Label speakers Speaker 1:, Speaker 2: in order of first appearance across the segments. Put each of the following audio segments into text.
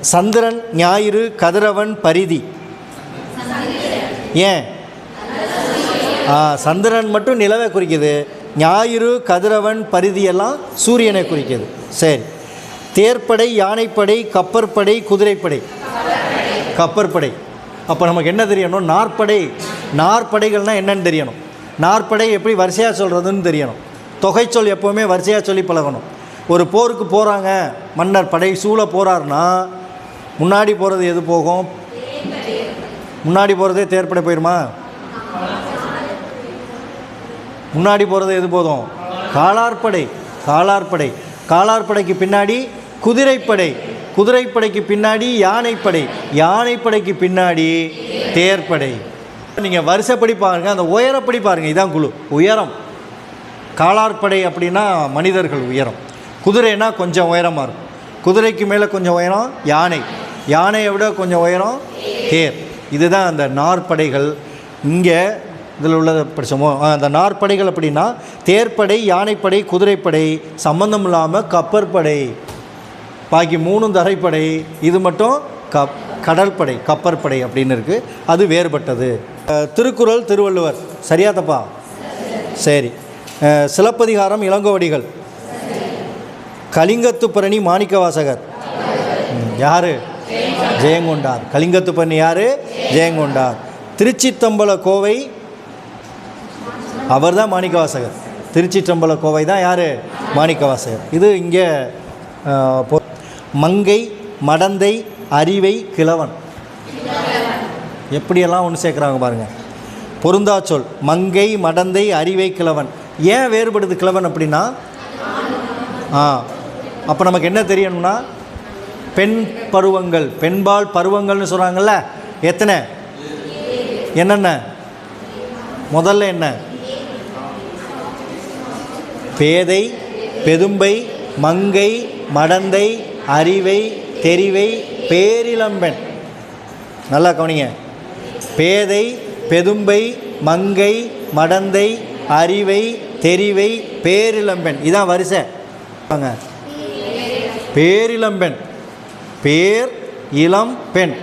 Speaker 1: சந்திரன் ஞாயிறு கதிரவன் பரிதி. ஏன்? சந்திரன் மட்டும் நிலவை குறிக்குது. ஞாயிறு கதிரவன் பரிதியெல்லாம் சூரியனை குறிக்குது. சரி. தேர்ப்படை யானைப்படை கப்பற்படை குதிரைப்படை. கப்பற்படை. அப்போ நமக்கு என்ன தெரியணும்? நாற்படை. நாற்படைகள்னால் என்னென்னு தெரியணும். நாற்படை எப்படி வரிசையாக சொல்கிறதுன்னு தெரியணும். தொகைச்சொல் எப்போவுமே வரிசையாக சொல்லி பழகணும். ஒரு போருக்கு போகிறாங்க மன்னர் படை சூழ போகிறாருன்னா முன்னாடி போகிறது எது போகும்? முன்னாடி போகிறதே தேர்ப்படை போயிடுமா முன்னாடி போகிறது எது போதும்? காலார்படை காலார்படை. காலார்படைக்கு பின்னாடி குதிரைப்படை. குதிரைப்படைக்கு பின்னாடி யானைப்படை. யானைப்படைக்கு பின்னாடி தேர்ப்படை. நீங்கள் வரிசைப்படி பாருங்கள் அந்த உயரப்படி பாருங்கள் இதான் குழு. உயரம். காலார்படை அப்படின்னா மனிதர்கள் உயரம். குதிரைனா கொஞ்சம் உயரமாக இருக்கும். குதிரைக்கு மேலே கொஞ்சம் உயரம் யானை. யானையை விட கொஞ்சம் உயரம் தேர். இதுதான் அந்த நாற்படைகள். இங்கே இதில் உள்ளதை படிச்சோமோ அந்த நாற்படைகள் அப்படின்னா தேர்ப்படை யானைப்படை குதிரைப்படை சம்பந்தம் இல்லாமல் கப்பற்படை. பாக்கி மூணும் தரைப்படை. இது மட்டும் கப் கடற்படை கப்பற்படை அப்படின்னு இருக்குது அது வேறுபட்டது. திருக்குறள் திருவள்ளுவர். சரியா தப்பா? சரி. சிலப்பதிகாரம் இளங்கோவடிகள். கலிங்கத்து பரணி மாணிக்கவாசகர். ம், யாரு? ஜெயங்கொண்டார். கலிங்கத்து பரணி யாரு? ஜெயங்கொண்டார். திருச்சித்தம்பல கோவை அவர் தான் மாணிக்கவாசகர். திருச்சிற்றம்பல கோவை தான் யார்? மாணிக்கவாசகர். இது இங்கே மங்கை மடந்தை அறிவை கிழவன். எப்படியெல்லாம் ஒன்று சேர்க்குறாங்க பாருங்கள் பொருந்தா சொல் மங்கை மடந்தை அறிவை கிழவன். ஏன் வேறுபடுது கிழவன் அப்படின்னா? ஆ அப்போ நமக்கு என்ன தெரியணும்னா பெண் பருவங்கள் பெண்பால் பருவங்கள்னு சொல்கிறாங்கல்ல எத்தனை? என்னென்ன? முதல்ல என்ன? பேதை பெதும்பை மங்கை மடந்தை அறிவை தெரிவை பேரிளம்பெண் நல்லா கவனிங்க. பேதை பெதும்பை மங்கை மடந்தை அறிவை தெரிவை பேரிளம்பெண் இதான் வரிசை. பேரிளம்பெண். பேர் இளம் பெண்.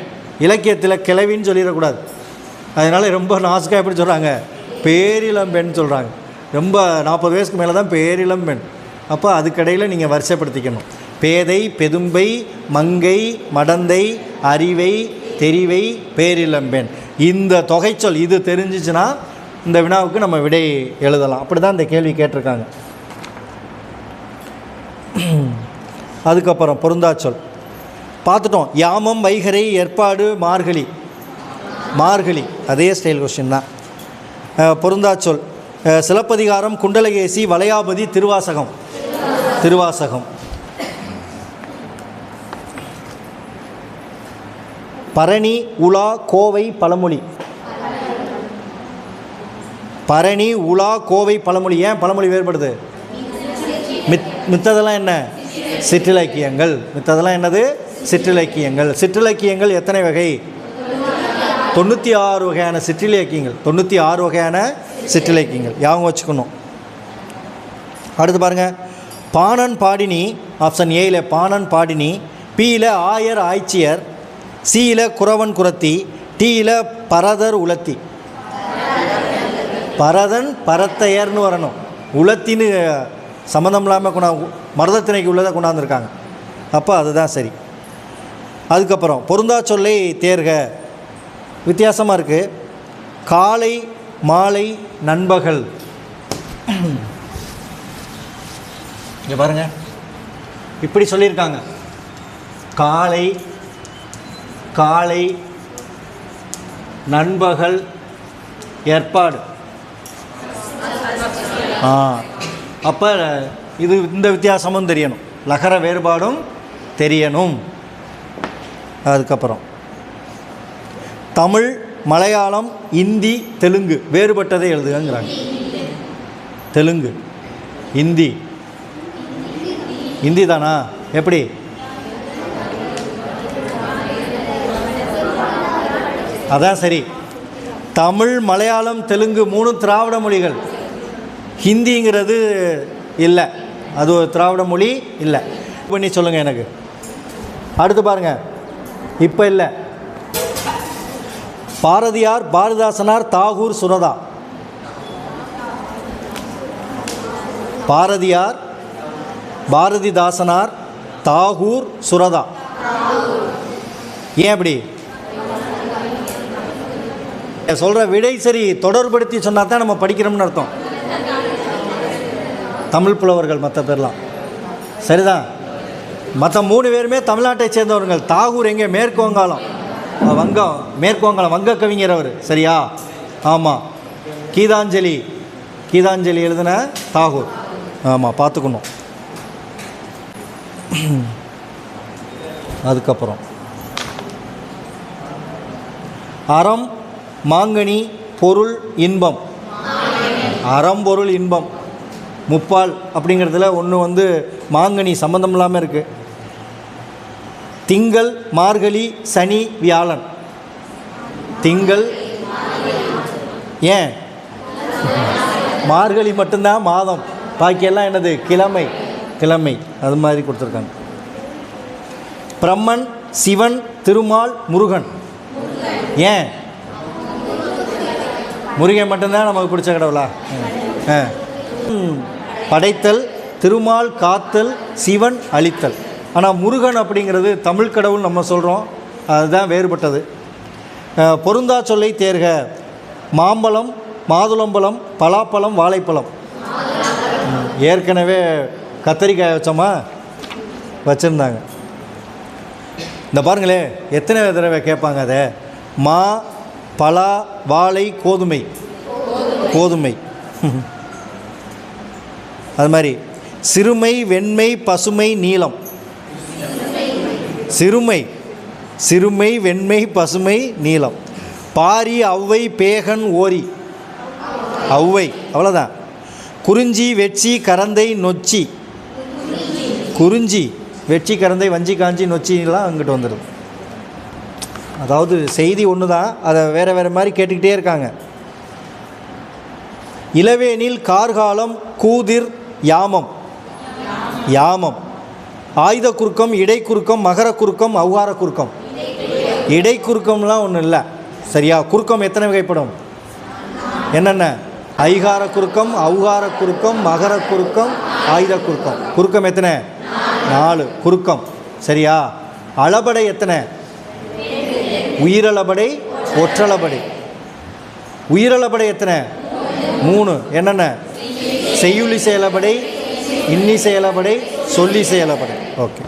Speaker 1: இலக்கியத்தில் கிளவின்னு சொல்லிடக்கூடாது. அதனால் ரொம்ப நாசுக்காக எப்படி சொல்கிறாங்க பேரிளம்பெண் சொல்கிறாங்க ரொம்ப நாற்பது வயசுக்கு மேலே தான் பேரிளம்பெண். அப்போ அதுக்கடையில் நீங்கள் வரிசைப்படுத்திக்கணும். பேதை பெதும்பை மங்கை மடந்தை அறிவை தெரிவை பேரிளம்பெண். இந்த தொகைச்சொல் இது தெரிஞ்சிச்சுன்னா இந்த வினாவுக்கு நம்ம விடை எழுதலாம். அப்படி தான் இந்த கேள்வி கேட்டிருக்காங்க. அதுக்கப்புறம் பொருந்தாச்சொல். பார்த்துட்டோம். யாமம் வைகரை ஏற்பாடு மார்கழி. மார்கழி. அதே ஸ்டைல் கொஸ்டின் தான். பொருந்தாச்சொல். சிலப்பதிகாரம் குண்டலகேசி வளையாபதி திருவாசகம். திருவாசகம். பரணி உலா கோவை பழமொழி. பரணி உலா கோவை பழமொழி. ஏன் பழமொழி வேறுபடுது? மித் மித்ததெல்லாம் என்ன? சிற்றிலக்கியங்கள். மித்ததெல்லாம் என்னது? சிற்றிலக்கியங்கள். சிற்றிலக்கியங்கள் எத்தனை வகை? தொண்ணூற்றி ஆறு வகையான சிற்றிலக்கியங்கள். தொண்ணூற்றி ஆறு வகையான சிற்றிலக்கியங்கள். யாவும் வச்சுக்கணும். அடுத்து பாருங்கள் பாணன் பாடினி ஆப்ஷன் ஏயில் பாணன் பாடினி பியில் ஆயர் ஆய்ச்சியர் சியில் குறவன் குரத்தி டீயில் பரதர் உலத்தி. பரதன் பரத்தையர்னு வரணும். உலத்தின்னு சம்மந்தம் இல்லாமல் கொண்டா மருதத்திணைக்கு உள்ளதை கொண்டாந்துருக்காங்க. அப்போ அதுதான் சரி. அதுக்கப்புறம் பொருந்தா சொல்லை தேர்க. வித்தியாசமாக இருக்குது காலை மாலை நண்பகல். இங்கே பாருங்க. இப்படி சொல்லியிருக்காங்க. காலை காலை நண்பகல் ஏற்பாடு. ஆ. அப்போ இது இந்த வித்தியாசமும் தெரியணும். லகர வேறுபாடும் தெரியணும். அதுக்கப்புறம். தமிழ் மலையாளம் இந்தி தெலுங்கு வேறுபட்டதை எழுதுகங்கிறாங்க தெலுங்கு இந்தி. இந்தி தானா? எப்படி? அதான் சரி. தமிழ் மலையாளம் தெலுங்கு மூணு திராவிட மொழிகள். ஹிந்திங்கிறது இல்லை. அது ஒரு திராவிட மொழி இல்லை. பண்ணி சொல்லுங்கள் எனக்கு. அடுத்து பாருங்கள் இப்போ இல்லை. பாரதியார் பாரதிதாசனார் தாகூர் சுரதா. பாரதியார் பாரதிதாசனார் தாகூர் சுரதா. ஏன் அப்படி? சொல்கிற விடை சரி தொடர்படுத்தி சொன்னால் தான் நம்ம படிக்கிறோம்னு அர்த்தம். தமிழ் புலவர்கள் மற்ற பேர்லாம். சரிதான். மற்ற மூணு பேருமே தமிழ்நாட்டை சேர்ந்தவர்கள். தாகூர் எங்கே? மேற்கு வங்காளம் வங்கம். மேற்கு வங்காளம் வங்க கவிஞர் அவர். சரியா? ஆமாம் கீதாஞ்சலி. கீதாஞ்சலி எழுதின தாகூர். ஆமாம் பார்த்துக்கணும். அதுக்கப்புறம். அறம் மாங்கனி பொருள் இன்பம். அறம் பொருள் இன்பம். முப்பால் அப்படிங்கிறதுல ஒன்று வந்து மாங்கனி சம்மந்தம் இல்லாமல் இருக்குது திங்கள் மார்கழி சனி வியாழன். திங்கள் ஏன்? மார்கழி மட்டும்தான் மாதம். பாக்கியெல்லாம் என்னது? கிழமை. கிழமை. அது மாதிரி கொடுத்துருக்காங்க. பிரம்மன் சிவன் திருமால் முருகன். ஏன்? முருகன் மட்டும்தான் நமக்கு பிடிச்ச கடவுளா? ஆ. ம். படைத்தல் திருமால் காத்தல் சிவன் அழித்தல். ஆனால் முருகன் அப்படிங்கிறது தமிழ் கடவுள் நம்ம சொல்கிறோம் அதுதான் வேறுபட்டது. பொருந்தா சொல்லை தேர்க. மாம்பழம் மாதுளம்பழம் பலாப்பழம் வாழைப்பழம். ஏற்கனவே கத்தரிக்காய் வச்சோமா? வச்சுருந்தாங்க. இந்த பாருங்களே எத்தனை தடவை கேட்பாங்க அதை? மா பலா வாழை கோதுமை. கோதுமை. அது மாதிரி சிறுமை வெண்மை பசுமை நீளம். சிறுமை சிறுமை வெண்மை பசுமை நீளம். பாரி ஔவை பேகன் ஓரி. ஔவை அவ்வளோதான் குறிஞ்சி வெச்சி கரந்தை நொச்சி. குறிஞ்சி வெச்சி கரந்தை வஞ்சி காஞ்சி நொச்சிலாம் அங்கிட்டு வந்துடுது அதாவது செய்தி ஒன்று தான் அதை வேறு வேறு மாதிரி கேட்டுக்கிட்டே இருக்காங்க. இளவேனில் கார்காலம் கூதிர் யாமம். யாமம். ஆயுத குறுக்கம் இடை குறுக்கம் மகர குறுக்கம் அவ்வார குறுக்கம். இடை குறுக்கம்லாம் ஒன்றும் இல்லை. சரியா? குறுக்கம் எத்தனை வகைப்படும்? என்னென்ன? ஐகார குறுக்கம் அவுகார குறுக்கம் மகர குறுக்கம் ஆயுத குறுக்கம். குறுக்கம் எத்தனை? நாலு. குறுக்கம். சரியா? அளபடை எத்தனை? உயிரளபடை ஒற்றளபடை. உயிரளபடை எத்தனை? மூணு. என்னென்ன? செய்யுளி செயலபடை இன்னி செயலபடை சொல்லி செயலபடை ஓகே.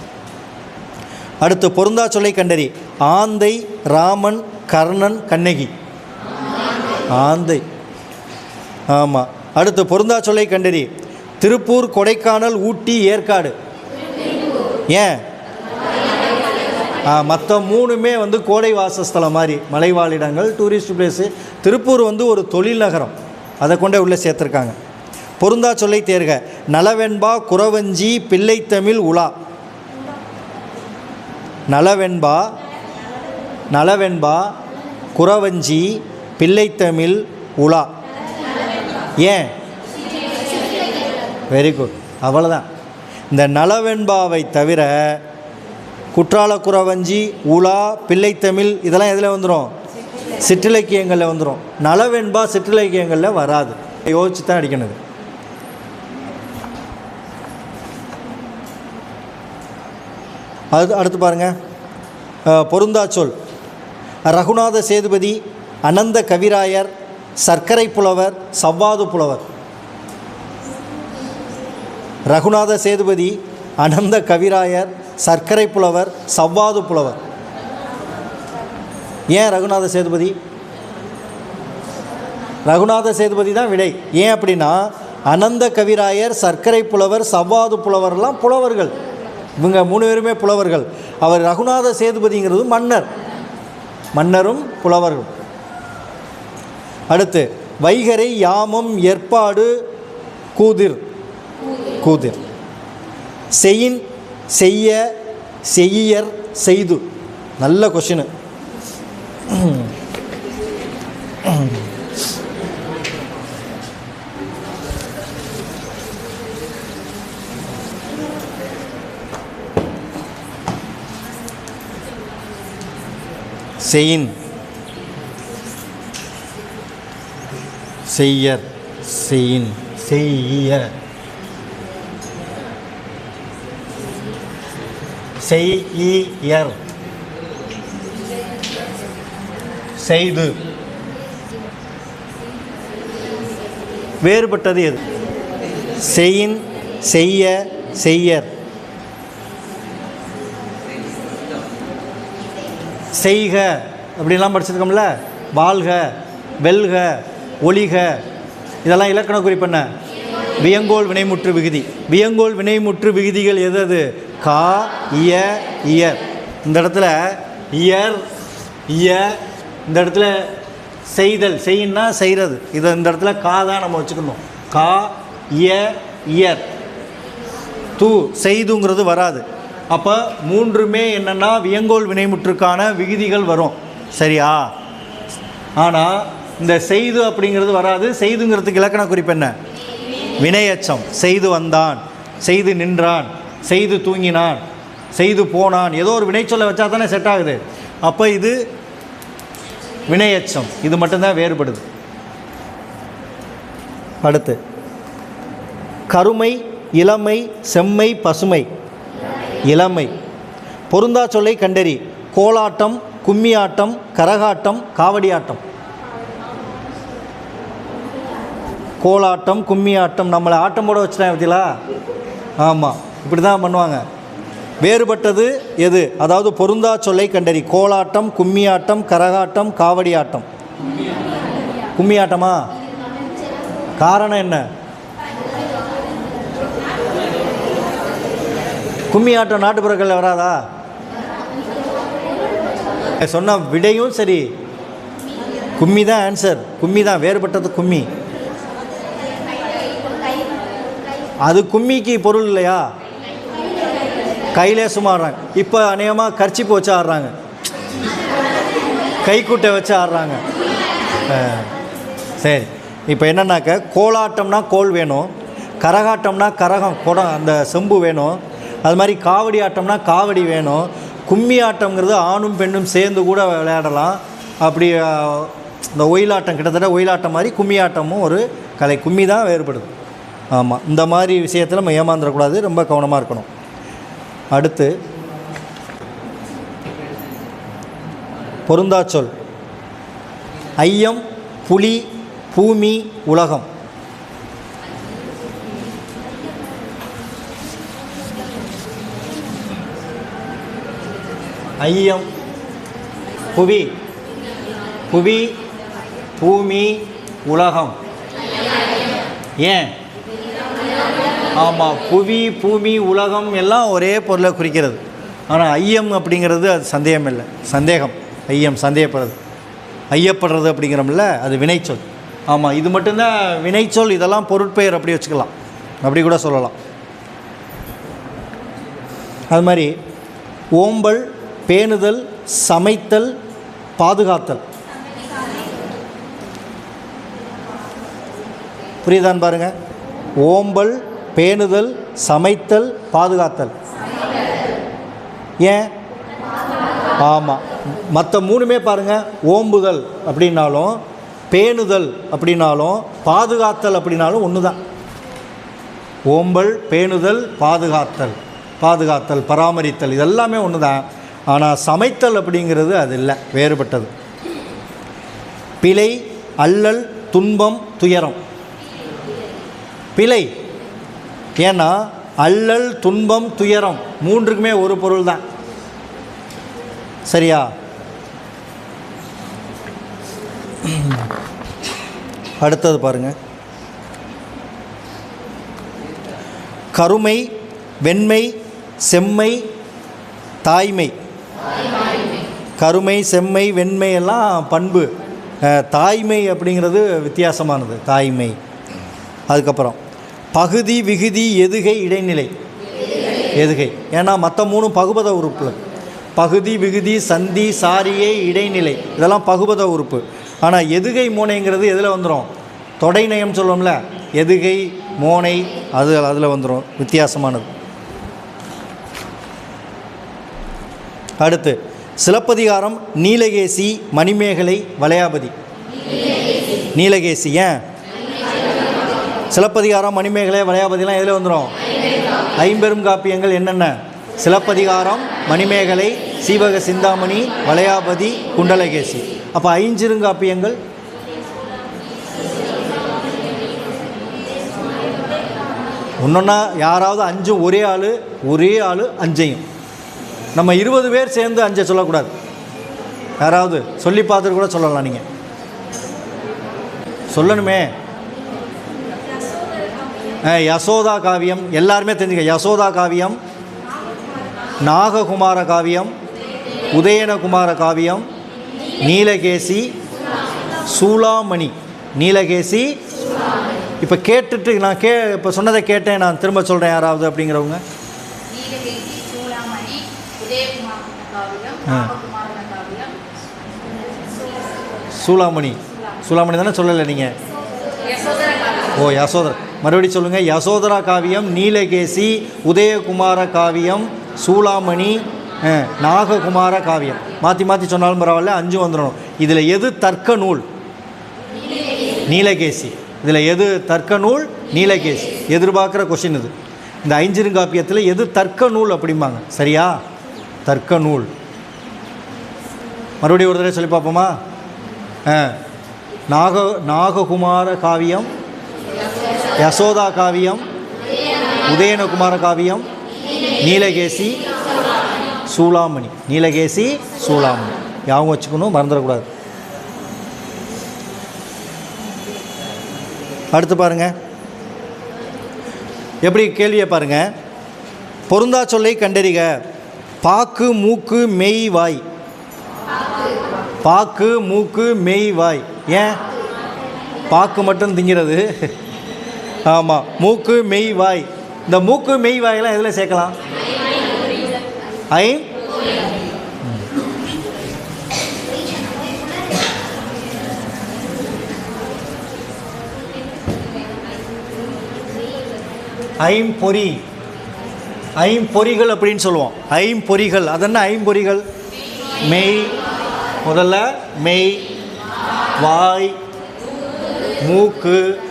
Speaker 1: அடுத்து பொருந்தா சொல்லை கண்டறி. ஆந்தை ராமன் கர்ணன் கண்ணகி. ஆந்தை. ஆமாம் அடுத்து பொருந்தா சொல்லை கண்டறி. திருப்பூர் கொடைக்கானல் ஊட்டி ஏற்காடு. ஏன்? மற்ற மூணுமே வந்து கோடை வாசஸ்தலம் மாதிரி மலைவாழிடங்கள் டூரிஸ்ட் பிளேஸு திருப்பூர் வந்து ஒரு தொழில் நகரம். அதை கொண்டே உள்ளே சேர்த்துருக்காங்க. பொருந்தா சொல்லை தேர்க. நலவெண்பா குறவஞ்சி பிள்ளைத்தமிழ் உலா. நலவெண்பா நலவெண்பா குறவஞ்சி பிள்ளைத்தமிழ் உலா. ஏன்? வெரி குட் அவ்வளோதான் இந்த நலவெண்பாவை தவிர குற்றால குறவஞ்சி உலா பிள்ளைத்தமிழ் இதெல்லாம் எதில் வந்துடும் சிற்றிலக்கியங்களில் வந்துடும் நலவெண்பா சிற்றிலக்கியங்களில் வராது. யோசிச்சு தான் அடிக்கணும் அது அடுத்து பாருங்கள் பொருந்தா சொல் ரகுநாத சேதுபதி அனந்த கவிராயர் சர்க்கரை புலவர் சவ்வாது புலவர். ரகுநாத சேதுபதி அனந்த கவிராயர் சர்க்கரை புலவர் சவ்வாது புலவர். ஏன் ரகுநாத சேதுபதி? ரகுநாத சேதுபதி தான் விடை. ஏன் அப்படின்னா அனந்த கவிராயர் சர்க்கரை புலவர் சவ்வாது புலவர்லாம் புலவர்கள். இவங்க மூணு பேருமே புலவர்கள். அவர் ரகுநாத சேதுபதிங்கிறது மன்னர். மன்னரும் புலவர்கள் அடுத்து வைகரை யாமம் ஏற்பாடு கூதிர். கூதிர். செயின் செய்ய செய்யர் செய்து. நல்ல கொஷினு செயின் செய்யர் செயின் செய்ய செய்யர் செய்து. வேறுபட்டது எது? செயின் செய்ய செய்யர். செய்க அப்படிலாம் படிச்சிருக்கோம்ல. வாழ்க வெல்க ஒளிக இதெல்லாம் இலக்கண குறிப்பெண்ண வியங்கோல் வினைமுற்று விகுதி. வியங்கோல் வினைமுற்று விகுதிகள் எது அது? கா இய இயர். இந்த இடத்துல இயர் இய இந்த இடத்துல செய்தல். செய்யினா செய்கிறது இதை இந்த இடத்துல கா தான் நம்ம வச்சுக்கணும். கா இய இயர். தூ செய்துங்கிறது வராது. அப்போ மூன்றுமே என்னென்னா வியங்கோல் வினைமுற்றுக்கான விகுதிகள் வரும். சரியா? ஆனால் இந்த செய்து அப்படிங்கிறது வராது. செய்துங்கிறதுக்கு இலக்கண குறிப்பு என்ன? வினையச்சம். செய்து வந்தான். செய்து நின்றான். செய்து தூங்கினான். செய்து போனான். ஏதோ ஒரு வினைச்சொல்லை வச்சா தானே செட் ஆகுது. அப்போ இது வினையச்சம். இது மட்டும்தான் வேறுபடுது. அடுத்து. கருமை இளமை செம்மை பசுமை. இளமை. பொருந்தா சொல்லை கண்டறி. கோலாட்டம் கும்மியாட்டம் கரகாட்டம் காவடியாட்டம். கோலாட்டம் கும்மியாட்டம் நம்மளை ஆட்டம் போட வச்சுட்டேன் பார்த்தீங்களா ஆமாம் இப்படி தான் பண்ணுவாங்க. வேறுபட்டது எது? அதாவது பொருந்தா சொல்லை கண்டறி. கோலாட்டம் கும்மியாட்டம் கரகாட்டம் காவடியாட்டம். கும்மியாட்டமா? காரணம் என்ன? கும்மி ஆட்டம் நாட்டுப்புறங்களில் வராதா சொன்ன விடையும் சரி. கும்மி தான் ஆன்சர் கும்மி தான் வேறுபட்டது கும்மி. அது கும்மிக்கு பொருள் இல்லையா? கையிலே சும்மா ஆடுறாங்க இப்போ அநேகமாக கர்ச்சிப்பு வச்சு ஆடுறாங்க. கைக்குட்டை வச்சு ஆடுறாங்க. சரி. இப்போ என்னன்னாக்க கோலாட்டம்னா கோல் வேணும். கரகாட்டம்னா கரகம் குடம் அந்த செம்பு வேணும். அது மாதிரி காவடி ஆட்டம்னா காவடி வேணும். கும்மி ஆட்டம்ங்கிறது ஆணும் பெண்ணும் சேர்ந்து கூட விளையாடலாம். அப்படி இந்த ஒயிலாட்டம் கிட்டத்தட்ட ஒயிலாட்டம் மாதிரி கும்மி ஆட்டமும் ஒரு கலை. கும்மி தான் வேறுபடுது. ஆமாம் இந்த மாதிரி விஷயத்தில் நம்ம ஏமாந்துடக்கூடாது ரொம்ப கவனமாக இருக்கணும். அடுத்து பொருந்தாச்சொல். ஐயம் புலி பூமி உலகம். ஐயம். புவி. புவி பூமி உலகம். ஏன்? ஆமாம் புவி பூமி உலகம் எல்லாம் ஒரே பொருளை குறிக்கிறது. ஆனால் ஐயம் அப்படிங்கிறது அது சந்தேகம் இல்லை சந்தேகம். ஐயம் சந்தேகப்படுறது. ஐயப்படுறது அப்படிங்கிறோம்ல அது வினைச்சொல். ஆமாம் இது மட்டும்தான் வினைச்சொல் இதெல்லாம் பொருட்பெயர் அப்படி வச்சுக்கலாம். அப்படி கூட சொல்லலாம். அது மாதிரி ஓம்பல் பேணுதல் சமைத்தல் பாதுகாத்தல். புரியுதான்னு பாருங்க ஓம்பல் பேணுதல் சமைத்தல் பாதுகாத்தல். ஏன்? ஆமாம் மற்ற மூணுமே பாருங்கள் ஓம்புதல் அப்படின்னாலும் பேணுதல் அப்படின்னாலும் பாதுகாத்தல் அப்படின்னாலும் ஒன்று தான் ஓம்பல் பேணுதல் பாதுகாத்தல். பாதுகாத்தல் பராமரித்தல் இதெல்லாமே ஒன்று தான் ஆனால் சமைத்தல் அப்படிங்கிறது அது இல்லை வேறுபட்டது. பிழை அல்லல் துன்பம் துயரம். பிழை. ஏன்னா அல்லல் துன்பம் துயரம் மூன்றுக்குமே ஒரு பொருள் தான். சரியா? அடுத்தது பாருங்க. கருமை வெண்மை செம்மை தாய்மை. கருமை செம்மை வெண்மை எல்லாம் பண்பு. தாய்மை அப்படிங்கிறது வித்தியாசமானது தாய்மை. அதுக்கப்புறம் பகுதி விகுதி எதுகை இடைநிலை. எதுகை. ஏன்னா மற்ற மூணு பகுபத உறுப்பு. பகுதி விகுதி சந்தி சாரியை இடைநிலை. இதெல்லாம் பகுபத உறுப்பு. ஆனால் எதுகை மோனைங்கிறது எதில் வந்துடும் தொடைநயம் சொல்லுவோம்ல எதுகை மோனை அது அதில் வந்துடும் வித்தியாசமானது. அடுத்து சிலப்பதிகாரம் நீலகேசி மணிமேகலை வளையாபதி. நீலகேசி ஏன்? சிலப்பதிகாரம் மணிமேகலை வளையாபதிலாம் எதில் வந்துடும் ஐம்பெரும் காப்பியங்கள் என்னென்ன? சிலப்பதிகாரம் மணிமேகலை சீவக சிந்தாமணி வளையாபதி குண்டலகேசி. அப்போ ஐஞ்சிருங்காப்பியங்கள் ஒன்றொன்னா யாராவது அஞ்சும் ஒரே ஆள் ஒரே ஆள் அஞ்சையும். நம்ம இருபது பேர் சேர்ந்து அஞ்சை சொல்லக்கூடாது. யாராவது சொல்லி பார்த்துட்டு கூட சொல்லலாம் நீங்கள் சொல்லணுமே. யசோதா காவியம். எல்லாருமே தெரிஞ்சுக்க. யசோதா காவியம் நாககுமார காவியம் உதயனகுமார காவியம் நீலகேசி சூளாமணி. நீலகேசி இப்போ கேட்டுட்டு நான் கே இப்போ சொன்னதை கேட்டேன் நான் திரும்ப சொல்கிறேன் யாராவது அப்படிங்கிறவங்க
Speaker 2: நீலகேசி சூளாமணி
Speaker 1: சூளாமணி சூளாமணி தானே சொல்லலை நீங்கள் ஓ யசோதரா. மறுபடியும் சொல்லுங்கள் யசோதரா காவியம் நீலகேசி உதயகுமார காவியம் சூளாமணி அஹ், நாககுமார காவியம். மாற்றி மாற்றி சொன்னாலும் பரவாயில்ல அஞ்சு வந்துடணும். இதில் எது தர்க்க நூல்? நீலகேசி. இதில் எது தர்க்க நூல்? நீலகேசி. எதிர்பார்க்குற கொஷின் இது. இந்த ஐஞ்சிருங்காப்பியத்தில் எது தர்க்க நூல் அப்படிம்பாங்க. சரியா? தர்க்க நூல் மறுபடியும் ஒரு தடவை சொல்லி பார்ப்போமா? நாக நாககுமார காவியம் யசோதா காவியம் உதயனகுமார காவியம் நீலகேசி சூளாமணி. நீலகேசி சூளாமணி. யாவும் வச்சுக்கணும் மறந்துடக்கூடாது. அடுத்து பாருங்க. எப்படி கேள்வியை பாருங்க. பொருந்தா சொல்லை கண்டறிக. பாக்கு மூக்கு மெய் வாய். பாக்கு மூக்கு மெய் வாய். ஏன்? பாக்கு மட்டும் திங்கிறது. ஆமாம் மூக்கு மெய் வாய். இந்த மூக்கு மெய் வாயெல்லாம் எதில் சேர்க்கலாம்? ஐ? ஐம்பொறி ஐம்பொறிகள் அப்படின்னு சொல்லுவோம். ஐம்பொறிகள். அதென்ன ஐம்பொறிகள்? மெய் முதல்ல மெய் வாய் மூக்கு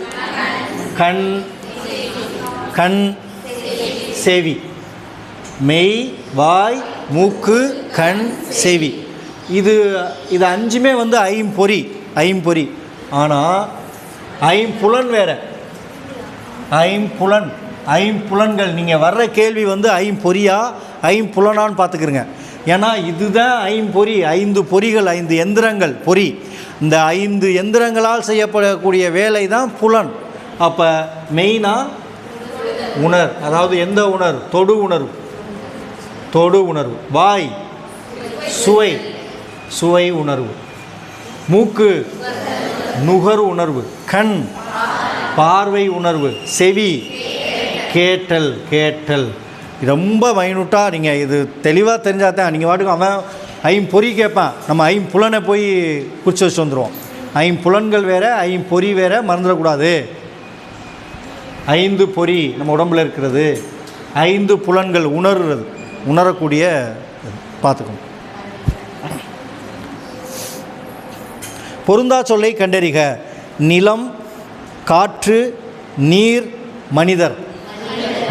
Speaker 1: கண் கண் செவி. மெய் வாய் மூக்கு கண் செவி. இது இது அஞ்சுமே வந்து ஐம்பொறி ஐம்பொறி. ஆனால் ஐம்புலன் வேற. ஐம்புலன். ஐம்புலன்கள் நீங்கள் வர்ற கேள்வி வந்து ஐம்பொறியா ஐம்புலனான்னு பார்த்துக்கிறங்க ஏன்னா இதுதான் ஐம்பொறி ஐந்து பொறிகள் ஐந்து எந்திரங்கள் பொறி. இந்த ஐந்து எந்திரங்களால் செய்யப்படக்கூடிய வேலை தான் புலன். அப்போ மெயினாக உணர் அதாவது எந்த உணர்வு தொடு உணர்வு. தொடு உணர்வு. வாய். சுவை. சுவை உணர்வு. மூக்கு. நுகர் உணர்வு. கண். பார்வை உணர்வு. செவி. கேட்டல் கேட்டல். ரொம்ப மைனூட்டாக நீங்கள் இது தெளிவாக தெரிஞ்சால் தான் நீங்கள் வாட்டுக்கு அவன் ஐம்பொறி கேட்பான். நம்ம ஐம்புலனை போய் குறித்து வச்சு வந்துடுவோம் ஐம்புலன்கள் வேற ஐம்பொறி வேறு மறந்துடக்கூடாது. ஐந்து பொறி நம்ம உடம்புல இருக்கிறது. ஐந்து புலன்கள் உணர்றது உணரக்கூடிய பார்த்துக்கணும் பொருந்தா சொல்லை கண்டறிக. நிலம் காற்று நீர் மனிதர்.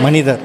Speaker 1: மனிதர்